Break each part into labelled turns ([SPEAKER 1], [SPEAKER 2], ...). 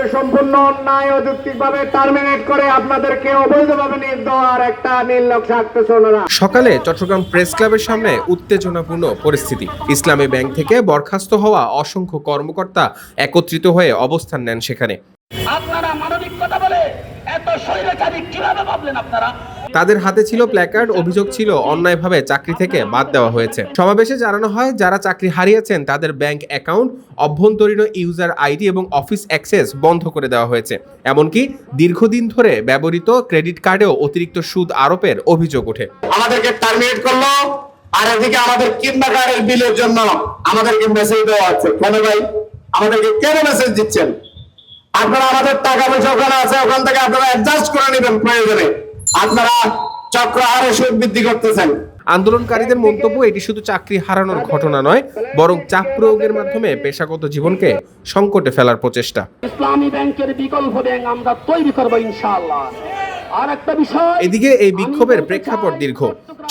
[SPEAKER 1] আপনাদেরকে সম্পূর্ণ অন্যায় অযৌক্তিকভাবে টার্মিনেট করে আপনাদেরকে অবৈধভাবে নিয়োগ দেওয়ার একটা নীল নকশা আঁকতেছে ওনারা
[SPEAKER 2] সকালে চট্টগ্রাম প্রেস ক্লাবের সামনে উত্তেজনাপূর্ণ পরিস্থিতি। ইসলামী ব্যাংক থেকে বরখাস্ত হওয়া অসংখ্য কর্মকর্তা একত্রিত হয়ে অবস্থান নেন সেখানে।
[SPEAKER 3] আপনারা এত স্বৈরাচারী কীভাবে ভাবলেন আপনারা?
[SPEAKER 2] তাদের হাতে ছিল প্ল্যাকার্ড অভিযোগ ছিল অন্যায়ভাবে চাকরি থেকে বাদ দেওয়া হয়েছে। সমাবেশে জানানো হয় যারা চাকরি হারিয়েছেন তাদের ব্যাংক অ্যাকাউন্ট অভ্যন্তরীণ ইউজার আইডি এবং অফিস অ্যাক্সেস বন্ধ করে দেওয়া হয়েছে। এমনকি দীর্ঘদিন ধরে ব্যবহৃত ক্রেডিট কার্ডেও অতিরিক্ত সুদ আরোপের অভিযোগ ওঠে।
[SPEAKER 4] আমাদেরকে টার্মিনেট করল আর এদিকে আমাদের বিলের জন্য আমাদেরকে মেসেজ দেওয়া হচ্ছে। কেন ভাই? আমাদেরকে কেন মেসেজ দিচ্ছেন? আপনারা আমাদের টাকা পয়সা ওখানে আছে ওখান থেকে আপনারা অ্যাডজাস্ট করে নেবেন প্রয়োজনে। আপনারা চক্রহারে সুদ বৃদ্ধি করতেছেন।
[SPEAKER 2] আন্দোলনকারীদের মন্তব্য এটি শুধু চাকরি হারানোর ঘটনা নয় বরং চাপ প্রয়োগের মাধ্যমে পেশাগত জীবনকে সংকটে ফেলার প্রচেষ্টা।
[SPEAKER 3] ইসলামী ব্যাংকের বিকল্প ব্যাংক আমরা তৈরি করব ইনশাআল্লাহ। আর একটা বিষয়
[SPEAKER 2] এদিকে এই বিক্ষোভের প্রেক্ষাপট দীর্ঘ।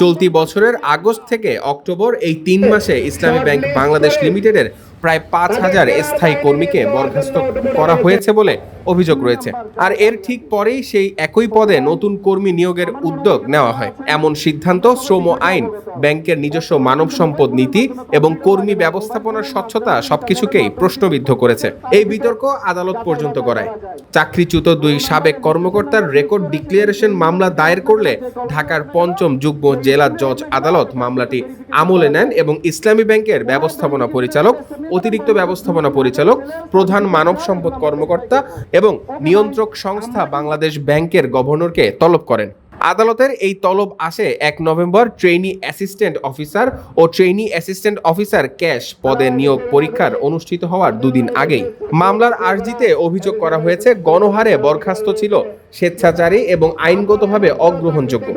[SPEAKER 2] চলতি বছরের আগস্ট থেকে অক্টোবর এই তিন মাসে ইসলামী ব্যাংক বাংলাদেশ লিমিটেডের প্রায় পাঁচ হাজার স্থায়ী কর্মীকে বরখাস্ত করা হয়েছে বলে অভিযোগ রয়েছে। আর এর ঠিক পরেই সেই একই পদে নতুন কর্মী নিয়োগের উদ্যোগ নেওয়া হয়। এমন সিদ্ধান্ত শ্রম আইন, ব্যাংকের নিজস্ব মানব সম্পদ নীতি এবং কর্মী ব্যবস্থাপনার স্বচ্ছতা সবকিছুকেই প্রশ্নবিদ্ধ করেছে। এই বিতর্ক আদালত পর্যন্ত গড়ায়। চাকরিচ্যুত দুই সাবেক কর্মকর্তার রেকর্ড ডিক্লিয়ারেশন মামলা দায়ের করলে ঢাকার পঞ্চম যুগ্ম জেলা জজ আদালত মামলাটি আমলে নেন এবং ইসলামী ব্যাংকের ব্যবস্থাপনা পরিচালক, অতিরিক্ত ব্যবস্থাপনা পরিচালক, প্রধান মানব সম্পদ কর্মকর্তা এবং নিয়ন্ত্রক সংস্থা বাংলাদেশ ব্যাংকের গভর্নরকে তলব করেন। আদালতের এই তলব আসে এক নভেম্বর ট্রেনি অ্যাসিস্ট্যান্ট অফিসার ও ট্রেনি অ্যাসিস্ট্যান্ট অফিসার ক্যাশ পদে নিয়োগ পরীক্ষার অনুষ্ঠিত হওয়ার দুদিন আগেই। মামলার আর্জিতে অভিযোগ করা হয়েছে গণহারে বরখাস্ত ছিল স্বেচ্ছাচারী এবং আইনগতভাবে অগ্রহণযোগ্য।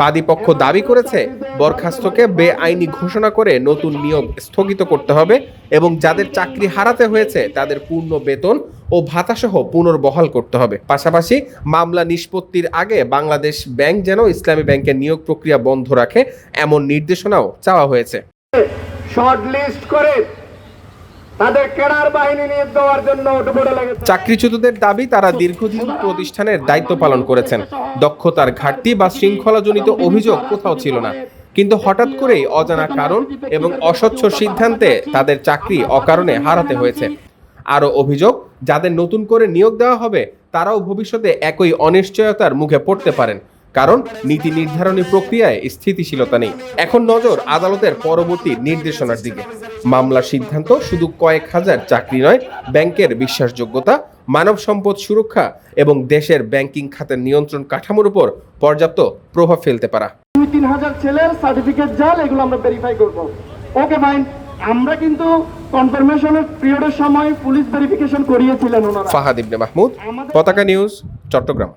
[SPEAKER 2] বাদীপক্ষ দাবি করেছে, বরখাস্তকে বেআইনি ঘোষণা করে নতুন নিয়োগ স্থগিত করতে হবে এবং যাদের চাকরি হারাতে হয়েছে তাদের পূর্ণ বেতন ও ভাতাসহ পুনর্বহাল করতে হবে। পাশাপাশি মামলা নিষ্পত্তির আগে বাংলাদেশ ব্যাংক যেন ইসলামী ব্যাংকের নিয়োগ প্রক্রিয়া বন্ধ রাখে এমন নির্দেশনাও চাওয়া হয়েছে।
[SPEAKER 1] শর্ট লিস্ট করে তাদের কেনার বাহিনী নিয়োগ দেওয়ার জন্য
[SPEAKER 2] চাকরিচ্যুতদের দাবি তারা দীর্ঘদিন প্রতিষ্ঠানের দায়িত্ব পালন করেছেন। দক্ষতার ঘাটতি বা শৃঙ্খলাজনিত অভিযোগ কোথাও ছিল না। কিন্তু হঠাৎ করেই অজানা কারণ এবং অস্বচ্ছ সিদ্ধান্তে তাদের চাকরি অকারণে হারাতে হয়েছে। আরও অভিযোগ যাদের নতুন করে নিয়োগ দেওয়া হবে তারাও ভবিষ্যতে একই অনিশ্চয়তার মুখে পড়তে পারেন। কারণ নীতি নির্ধারণী প্রক্রিয়ায় স্থিতিশীলতা নেই। এখন নজর আদালতের পরবর্তী নির্দেশনার দিকে। মামলার সিদ্ধান্ত শুধু কয়েক হাজার চাকরি নয় ব্যাংকের বিশ্বাসযোগ্যতা মানব সম্পদ সুরক্ষা এবং দেশের ব্যাংকিং খাতের নিয়ন্ত্রণ কাঠামোর উপর পর্যাপ্ত প্রভাব ফেলতে পারা।
[SPEAKER 1] দুই তিন হাজার ছেলের সার্টিফিকেট জাল এগুলো আমরা ভেরিফাই করব। ওকে ফাইন আমরা কিন্তু কনফার্মেশনের পিরিয়ডের সময় পুলিশ ভেরিফিকেশন করিয়েছিলেন ওনারা।
[SPEAKER 2] ফাহাদ ইবনে মাহমুদ পতাকা নিউজ চট্টগ্রাম।